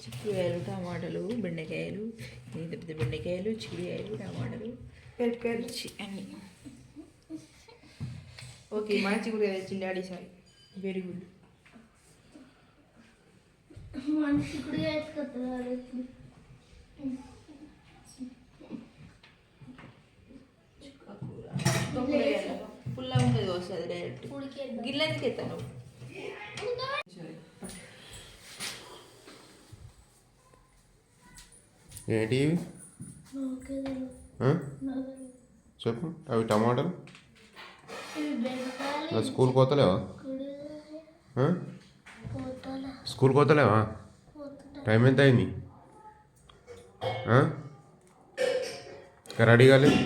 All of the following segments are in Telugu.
చిక్కుడుకాయలు టమాటాలు బెండకాయలు ఇంత పెద్ద బెండకాయలు చిక్కుడుకాయలు టమాటాలు పెట్టుకోరు మిర్చి అన్నీ. ఓకే మంచి కూడా తెచ్చింది డాడీ సారీ. వెరీ గుడ్ మన చిక్కుడు ఎత్తుకొస్తారు ఇప్పుడు పుల్ల ఉండదు వస్తుంది డైరెక్ట్ ఎందుకు ఎత్తాను. ఏంటి ఇవి? చెప్పు. అవి టమాటాలు? స్కూల్? పోతల స్కూల్ పోతలేవా పోతున్నా టైం ఎంత అయింది? ఇంకా రెడీ కాలేదు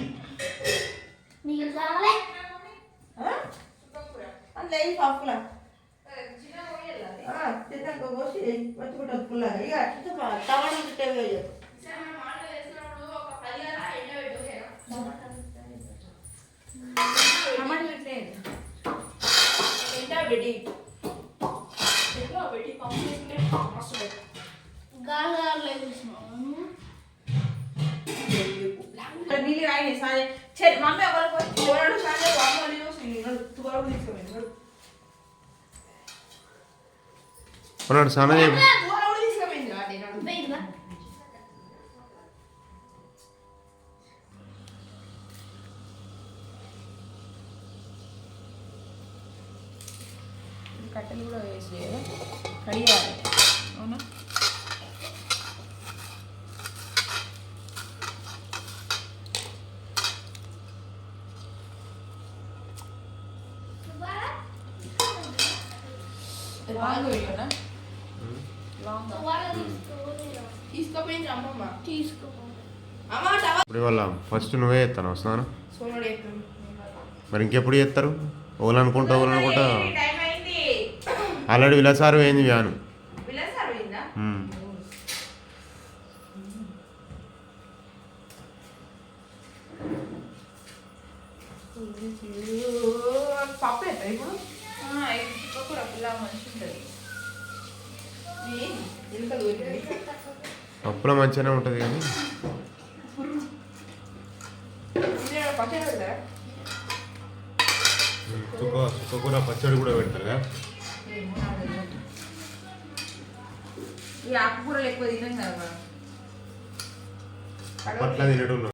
बेटी। देखो बेटी कंप्लीट में मस्त बेटा गाल गाल लगे उसमें तो नीले आई है सारे। छे मामे अपन को बोलना सारे बाप वाम हो उस नीले तू बार को दिखो मेरे को बोलना सारे కట్టెలు కూడా వేసి కడియాలి అవునా? ఇప్పుడు వాళ్ళ ఫస్ట్ నువ్వే స్నానం? సోమడు ఎప్పుడు మరి ఇంకెప్పుడు చేస్తారు? ఓలనుకుంటా ఓలనుకుంటా. ఆల్రెడీ విలాసారు అయింది వ్యాను. పప్పు ఇప్పుడు. పప్పులో మంచిగానే ఉంటుంది కానీ పచ్చడి కూడా పెడతారు కదా. ఈ ఆకుకూరలు ఎక్కువ తినం కదా. మనం అప్పట్లో తినడం